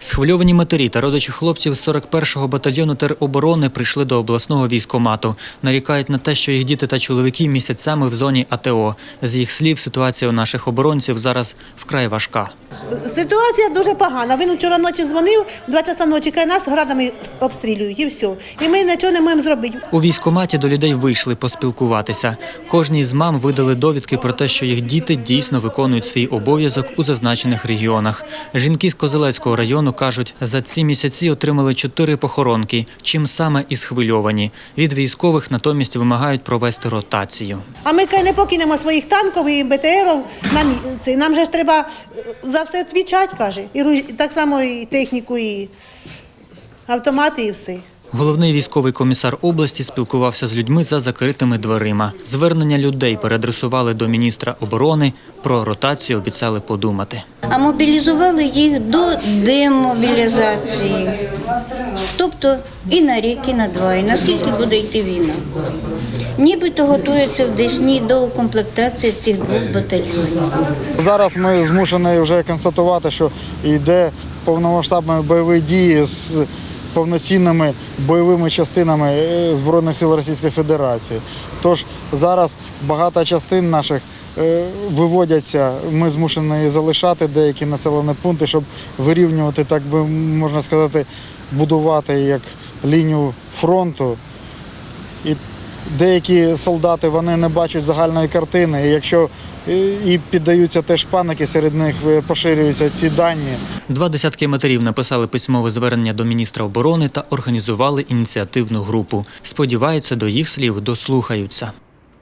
Схвильовані матері та родичі хлопців з 41-го батальйону тероборони прийшли до обласного військомату. Нарікають на те, що їх діти та чоловіки місяцями в зоні АТО. З їх слів, ситуація у наших оборонців зараз вкрай важка. Ситуація дуже погана. Він вчора ночі дзвонив, два часа ночі каже, нас градами обстрілюють і все. І ми нічого не можемо зробити. У військкоматі до людей вийшли поспілкуватися. Кожній з мам видали довідки про те, що їх діти дійсно виконують свій обов'язок у зазначених регіонах. Жінки з Козелецького району кажуть, за ці місяці отримали чотири похоронки, чим саме і схвильовані. Від військових натомість вимагають провести ротацію. А ми не покинемо своїх танків і БТРів. на місці. нам же ж треба е, за все відвічати, каже. І так само і техніку, і автомати, і все. Головний військовий комісар області спілкувався з людьми за закритими дверима. Звернення людей переадресували до міністра оборони. Про ротацію обіцяли подумати. а мобілізували їх до демобілізації. Тобто і на рік, і на два, і наскільки буде йти війна. Нібито готується в Десні до укомплектації цих двох батальйонів. Зараз ми змушені вже констатувати, що йде повномасштабні бойові дії з повноцінними бойовими частинами е, Збройних сил Російської Федерації. Тож зараз багато частин наших е, виводяться. Ми змушені залишати деякі населені пункти, щоб вирівнювати, так би можна сказати, будувати як лінію фронту. І деякі солдати вони не бачать загальної картини. І якщо е, і піддаються теж паніки, серед них е, поширюються ці дані. Два десятки матерів написали письмове звернення до міністра оборони та організували ініціативну групу. Сподіваються, до їх слів дослухаються.